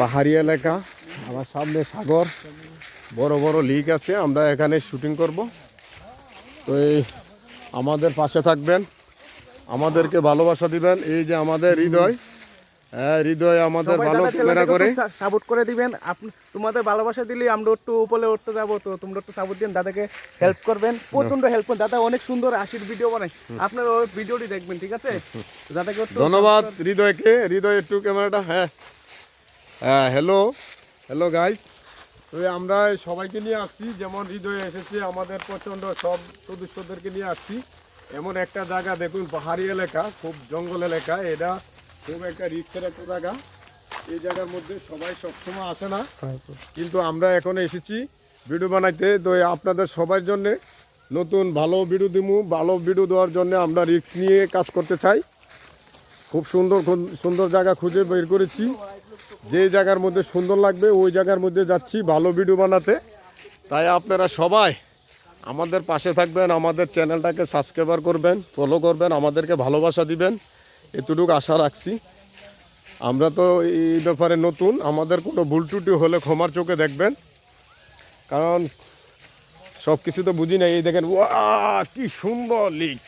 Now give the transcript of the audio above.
পাহাড়ি এলাকা আমার সামনে সাগর বড় বড় লিক আছে আমরা এখানে শুটিং করব। তো এই আমাদের পাশে থাকবেন আমাদেরকে ভালোবাসা দিবেন এই যে আমাদের হৃদয় হ্যাঁ হৃদয় আমাদের ভালো ক্যামেরা করে। সাপোর্ট করে দিবেন। আপনি তোমাদের ভালোবাসা দিলে আমরা একটু উপরে উঠতে যাব তো তোমরা একটু সাপোর্ট দিন দাদাকে হেল্প করবেন প্রচণ্ড হেল্প করবেন। দাদা অনেক সুন্দর আশির ভিডিও বানায়। আপনার ওই ভিডিওটি দেখবেন ঠিক আছে? দাদাকে ধন্যবাদ হৃদয়কে হৃদয় একটু ক্যামেরাটা হ্যাঁ। হ্যাঁ হ্যালো হ্যালো গাইস তো আমরা সবাইকে নিয়ে আসছি, যেমন হৃদয় এসেছে আমাদের প্রচণ্ড সব সদস্যদেরকে নিয়ে আসছি। এমন একটা জায়গা, দেখুন, পাহাড়ি এলাকা, খুব জঙ্গল এলাকা, এটা খুব একটা রিক্সের একটা জায়গা। এই জায়গার মধ্যে সবাই সবসময় আসে না। কিন্তু আমরা এখন এসেছি ভিডিও বানাইতে, তো আপনাদের সবার জন্য নতুন ভালো ভিডিও দিমু। ভালো ভিডিও দেওয়ার জন্য আমরা রিক্স নিয়ে কাজ করতে চাই। খুব সুন্দর সুন্দর জায়গা খুঁজে বের করেছি। যে জায়গার মধ্যে সুন্দর লাগবে, ওই জায়গার মধ্যে যাচ্ছি ভালো ভিডিও বানাতে। তাই আপনারা সবাই আমাদের পাশে থাকবেন, আমাদের চ্যানেলটাকে সাবস্ক্রাইবার করবেন ফলো করবেন, আমাদেরকে ভালোবাসা দিবেন। এতটুকু আশা রাখছি। আমরা তো এই ব্যাপারে নতুন, আমাদের কোনো ভুল ত্রুটি হলে ক্ষমার চোখে দেখবেন। কারণ সব কিছু তো বুঝি না এই দেখেন ওয়া কি সুন্দর লিক